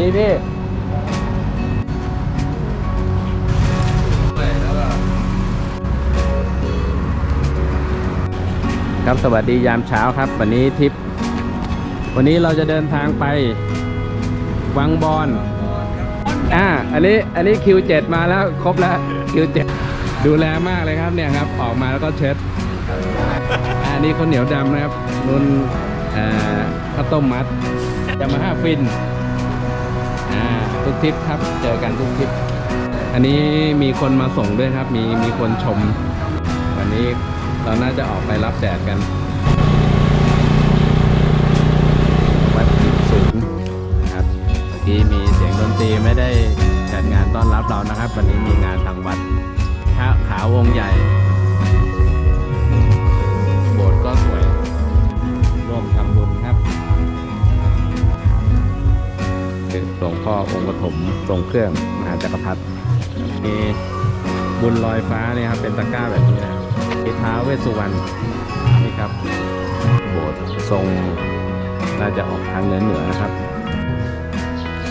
พี่ครับสวัสดียามเช้าครับ วันนี้ทริป วันนี้เราจะเดินทางไป วังบอนอ่าอันนี้อันนี้คิวเจ็ดมาแล้วครบแล้วคิวเจ็ดดูแลมากเลยครับเนี่ยครับ ออกมาแล้วก็เช็ดอันนี้ข้าวเหนียวดำนะครับนุ่นอ่อข้าวต้มมัดจะมาห้าฟิน ทุกทริปครับ เจอกันทุกทริป อันนี้มีคนมาส่งด้วยครับ มีมีคนชม วันนี้เราน่าจะออกไปรับแดดกัน วัดจิตสูงนะครับ เมื่อกี้มีเสียงดนตรีไม่ได้จัดงานต้อนรับเรานะครับ วันนี้มีงานทางวัดพระขาวงใหญ่ หลวงพ่อองค์ปฐมทรงเครื่องมหาจักรพรรดิมีบุญลอยฟ้าเนี่ยครับเป็นตะกร้าแบบนี้นะมีท้าเวสสุวรรณนี่ครับโบสถ์ทรงน่าจะออกทางเหนือเหนือนะครับ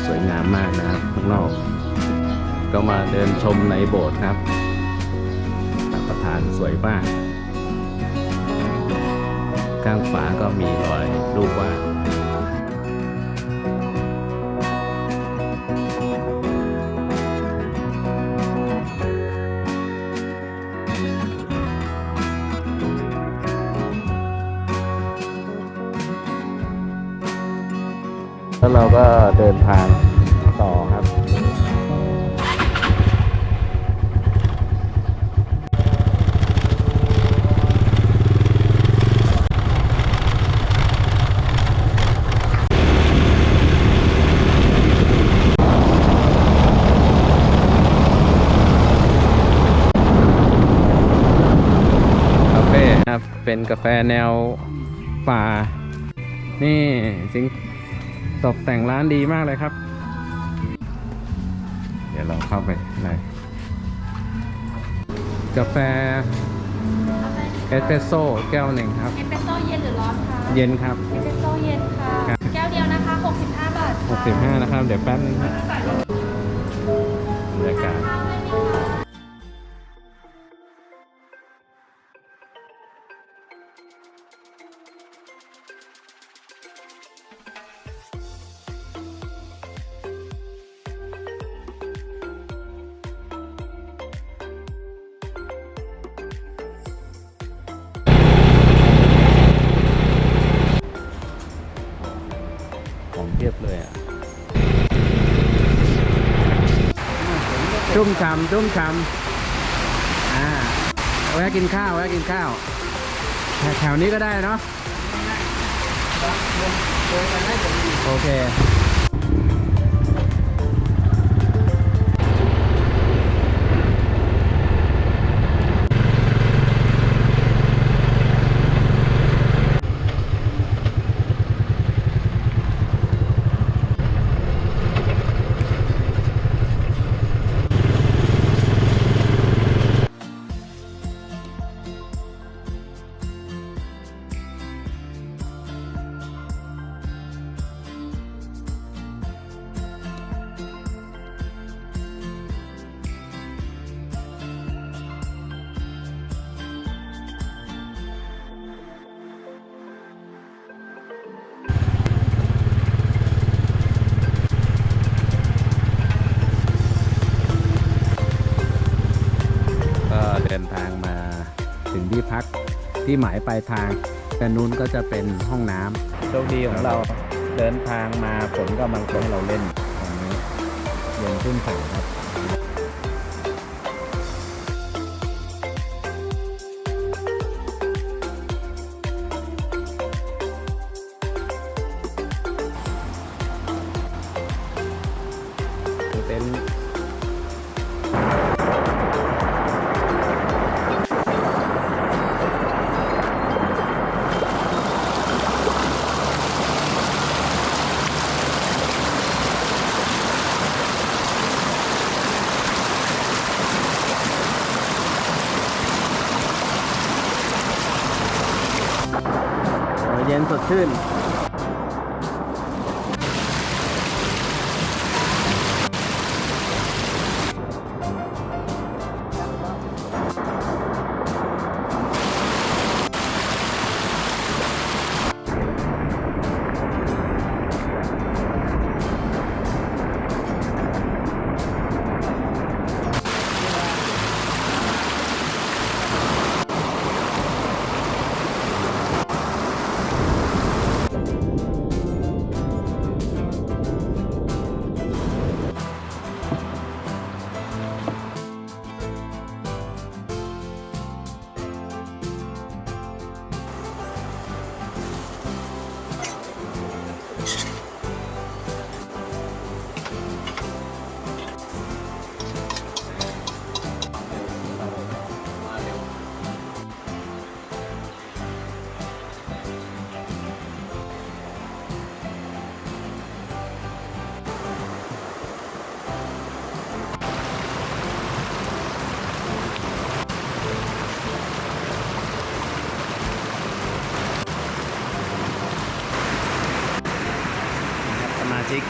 สวยงามมากนะครับข้างนอก ก็มาเดินชมในโบสถ์ครับพระประธานสวยมาก ข้างฝาก็มีรอยรูปวาด เราก็เดินทางต่อครับ คาเฟ่ครับ เป็นกาแฟแนวป่า นี่สิง ตกแต่งร้านดีมากเลยครับ เดี๋ยวเราเข้าไปในกาแฟเอสเปรสโซ่แก้วหนึ่งครับ เอสเปรสโซ่เย็นหรือร้อนคะ เย็นครับ เอสเปรสโซ่เย็นค่ะครับแก้วเดียวนะคะ 65 บาทค่ะ65 นะครับ เดี๋ยวแป๊บนึงครับบ ชุ่มฉ่ำชุ่มฉ่ำอ่าแวะกินข้าวแวะกินข้าวแถวแถวนี้ก็ได้เนาะโอเค ที่หมายปลายทางแต่นู้นก็จะเป็นห้องน้ำโชคดีของเราเดินทางมาฝนก็กำลังตกให้เราเล่นตอนนี้เย็นขึ้นฝั่งครับ สดชื่น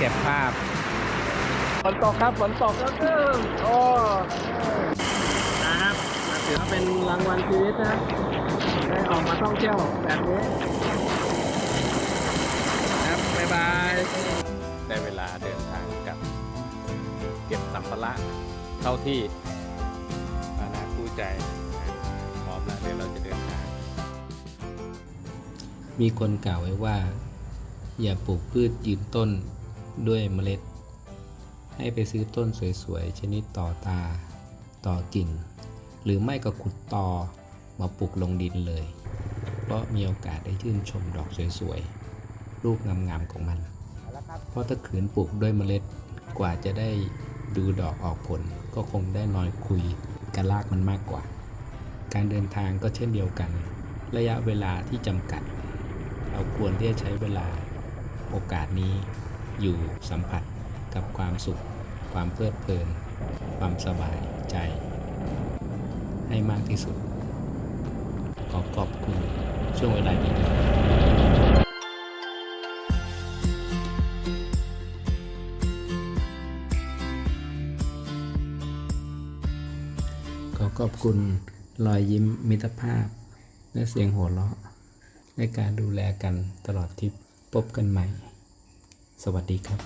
เก็บภาพฝนตกครับฝนตกครับโอ้นะครับถือว่าเป็นรางวัลชีวิตนะได้ออกมาท่องเที่ยวแบบนี้ครับบ๊ายบายได้เวลาเดินทางกลับ เก็บสัมภาระเข้าที่มานะคู่ใจพร้อมแล้วเดี๋ยวเราจะเดินทาง มีคนกล่าวไว้ว่า อย่าปลูกพืชยืนต้น ด้วยเมล็ด ให้ไปซื้อต้นสวยๆ ชนิดต่อตา ต่อกิ่ง หรือไม่ก็ขุดตอมาปลูกลงดินเลย เพราะมีโอกาสได้ชื่นชมดอกสวยๆ รูปงามๆของมัน เพราะถ้าขืนปลูกด้วยเมล็ดกว่าจะได้ดูดอกออกผลก็คงได้นอนคุยกันลากมันมากกว่า การเดินทางก็เช่นเดียวกัน ระยะเวลาที่จำกัด เราควรที่จะใช้เวลาโอกาสนี้ อยู่สัมผัสกับความสุข ความเพลิดเพลิน ความสบายใจ ให้มากที่สุด ขอขอบคุณช่วงเวลาดีๆขอขอบคุณรอยยิ้มมิตรภาพ และเสียงหัวเราะในการดูแลกันตลอดทิปพบกันใหม่ สวัสดีครับ